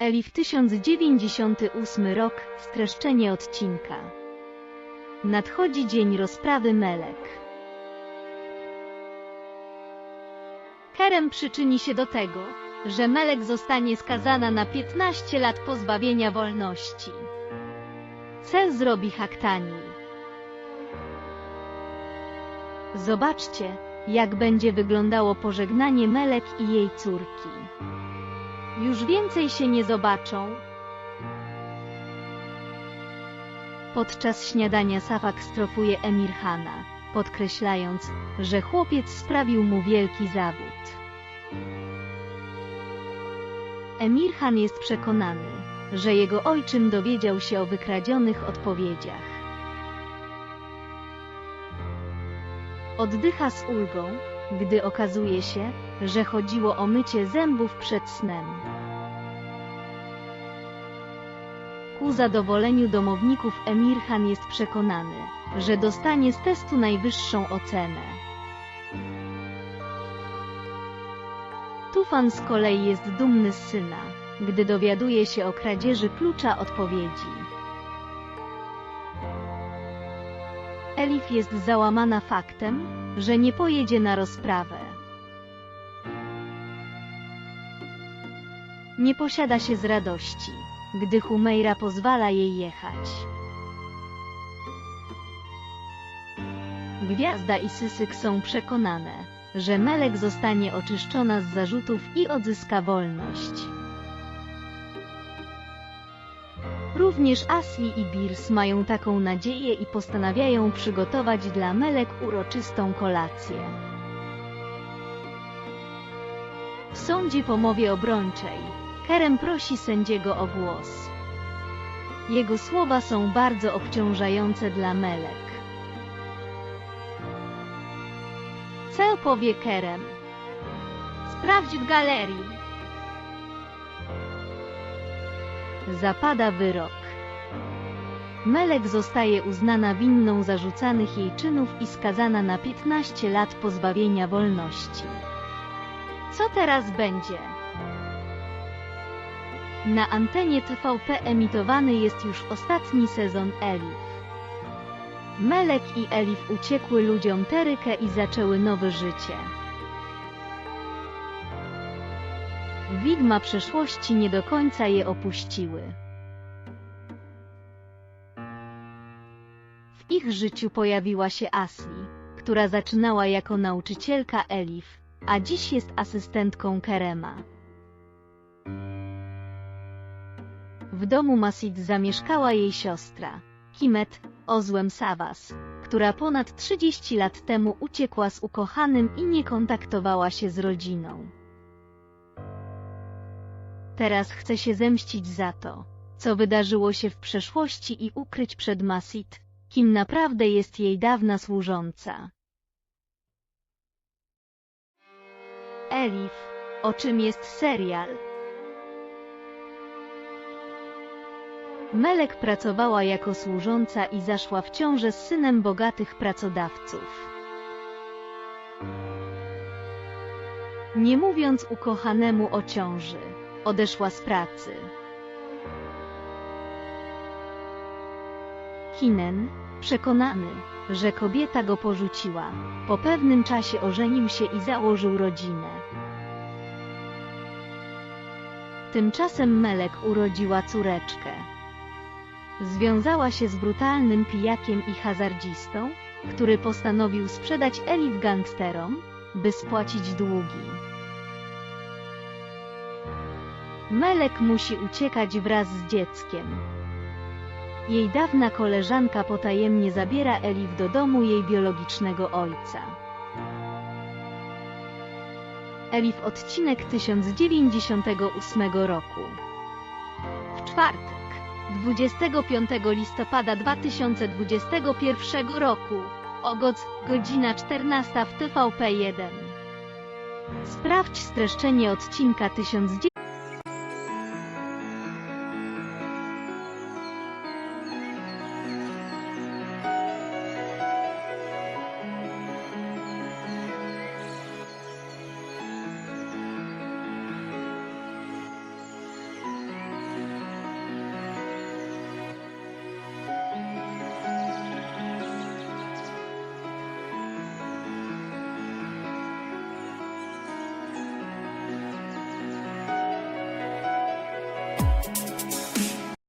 Elif 1098 rok, streszczenie odcinka. Nadchodzi dzień rozprawy Melek. Kerem przyczyni się do tego, że Melek zostanie skazana na 15 lat pozbawienia wolności. Cel zrobi Haktani. Zobaczcie, jak będzie wyglądało pożegnanie Melek i jej córki. Już więcej się nie zobaczą. Podczas śniadania Safak strofuje Emirhana, podkreślając, że chłopiec sprawił mu wielki zawód. Emirhan jest przekonany, że jego ojczym dowiedział się o wykradzionych odpowiedziach. Oddycha z ulgą, gdy okazuje się, że chodziło o mycie zębów przed snem. Ku zadowoleniu domowników Emirhan jest przekonany, że dostanie z testu najwyższą ocenę. Tufan z kolei jest dumny z syna, gdy dowiaduje się o kradzieży klucza odpowiedzi. Elif jest załamana faktem, że nie pojedzie na rozprawę. Nie posiada się z radości, gdy Humeira pozwala jej jechać. Gwiazda i Sysyk są przekonane, że Melek zostanie oczyszczona z zarzutów i odzyska wolność. Również Asli i Birs mają taką nadzieję i postanawiają przygotować dla Melek uroczystą kolację. W sądzie po mowie obrończej, Kerem prosi sędziego o głos. Jego słowa są bardzo obciążające dla Melek. Co powie Kerem? Sprawdź w galerii. Zapada wyrok. Melek zostaje uznana winną zarzucanych jej czynów i skazana na 15 lat pozbawienia wolności. Co teraz będzie? Na antenie TVP emitowany jest już ostatni sezon Elif. Melek i Elif uciekły ludziom Terykę i zaczęły nowe życie. Widma przeszłości nie do końca je opuściły. W ich życiu pojawiła się Asli, która zaczynała jako nauczycielka Elif, a dziś jest asystentką Kerema. W domu Masid zamieszkała jej siostra, Kimet, ozłem Savas, która ponad 30 lat temu uciekła z ukochanym i nie kontaktowała się z rodziną. Teraz chce się zemścić za to, co wydarzyło się w przeszłości i ukryć przed Masid, kim naprawdę jest jej dawna służąca. Elif, o czym jest serial? Melek pracowała jako służąca i zaszła w ciążę z synem bogatych pracodawców. Nie mówiąc ukochanemu o ciąży, odeszła z pracy. Kinen, przekonany, że kobieta go porzuciła, po pewnym czasie ożenił się i założył rodzinę. Tymczasem Melek urodziła córeczkę. Związała się z brutalnym pijakiem i hazardzistą, który postanowił sprzedać Elif gangsterom, by spłacić długi. Melek musi uciekać wraz z dzieckiem. Jej dawna koleżanka potajemnie zabiera Elif do domu jej biologicznego ojca. Elif odcinek 1098 roku. W czwartek, 25 listopada 2021 roku, ogoc, godzina 14 w TVP1. Sprawdź streszczenie odcinka 1098